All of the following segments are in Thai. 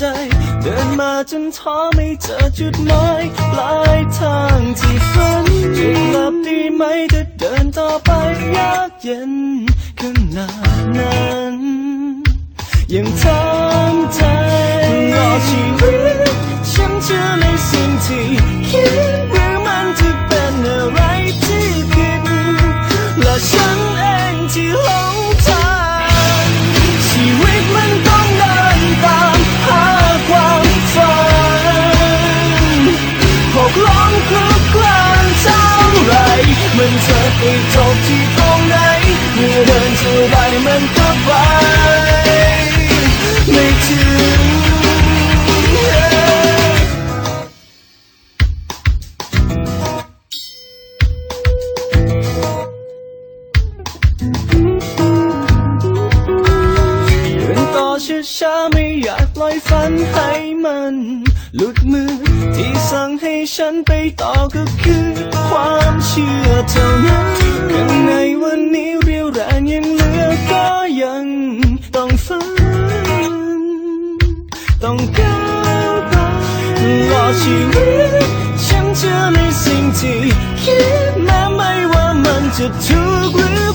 จ เดินมาจนท้อไม่เจอจุดหมายปลายทางที่ฝันจะกลับดีไหมถ้เดินต่อไปยากเย็นขนาดนั้นยังทำใจรอชีวิตฉันเชื่อในสิ่งที่คิดหรือมันจะเป็นอะไรที่ผิดและฉันเองที่ sân sớt thì trong chỉ không đấy như đơn dù đại mân cấp vai ฉันไปต่อก็คือความเชื่อเท่านั้นยังในวันนี้เรียวแรงยังเหลือก็ยังต้องฝันต้องก้าวไปรอชีวิตฉันเชื่อในสิ่งที่คิดแม้ไม่ว่ามันจะถูกหรือ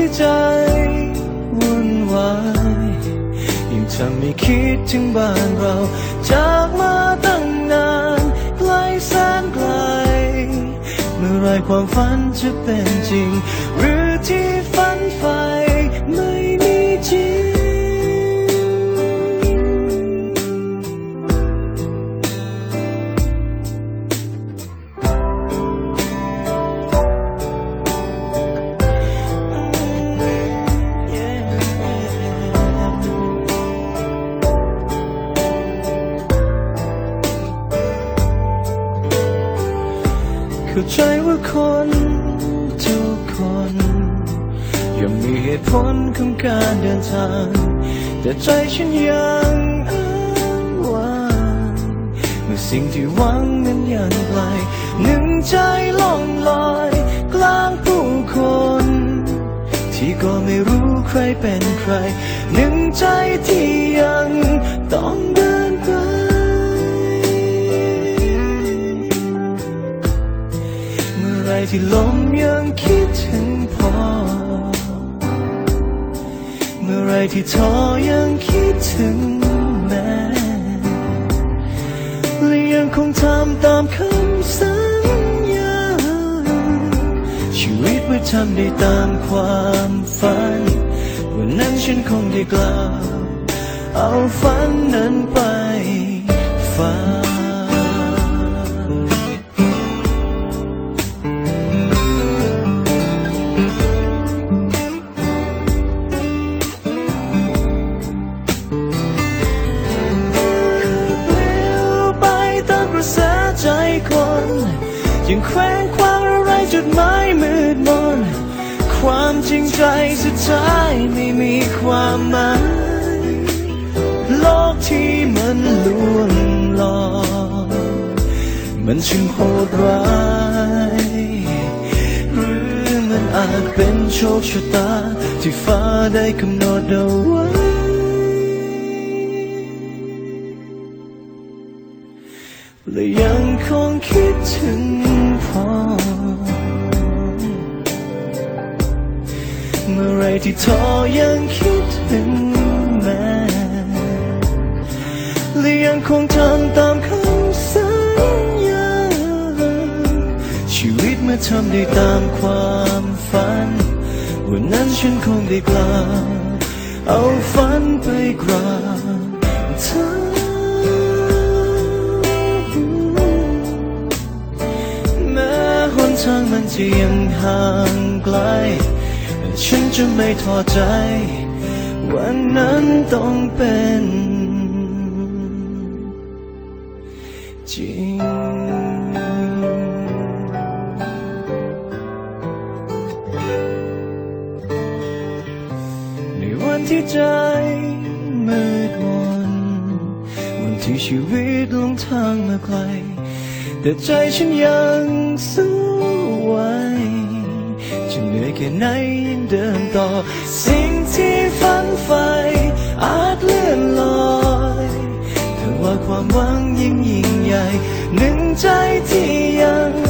ที่ใจวุ่นวายยิ่งทำให้คิดถึงบ้านเรา จากมาตั้งนานไกลแสนไกล เมื่อไรความฝันจะเป็นจริงหรือ คนทุกคนย่อมมีเหตุผลของการเดินทาง แต่ใจฉันยังอ้างว้างเมื่อสิ่งที่หวังนั้นยังไกลหนึ่งใจล่องลอยกลางผู้คน ที่ก็ไม่รู้ใครเป็นใครหนึ่ง ที่ลมยังคิดถึงพอเมื่อไรที่ท้อยังคิดถึงแม่และยังคงทำตามคำสัญญา ชีวิตไม่ทำได้ตามความฝัน วันนั้นฉันคงได้กล่าวเอาฝันนั้นไป กที่มันลวงหลอกมันช่างโหดร้ายหรือมันอาจเป็นโชคชะตา ที่ฟ้าได้กำหนดเอาไว้และยังคงคิดถึงพ่อเมื่อไรที่ท้อยังคิดถึงแม่ และยังคงทำตามคำสัญญา ชีวิตเมื่อทำได้ตามความฝัน วันนั้นฉันคงได้กลาเอาฝันไปกราบเธอแม้หนทางมันจะยังห่างไกล ฉันจะไม่ท้อใจ วันนั้นต้องเป็น จริง ในวันที่ใจมืดมนวันที่ชีวิตลงทางมาไกล แต่ใจฉันยังสู้ไหวจะเหนื่อยแค่ไหนยังเดินต่อ สิ่งที่ฝันใฝ่อาจเลื่อนลอยแต่ว่าความหวังยิ่งยิ่ หนึ่งใจที่ยัง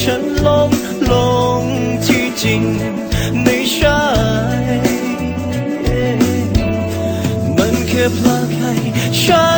ฉันล้มลงที่จริงไม่ใช่ มันแค่พลักให้ฉัน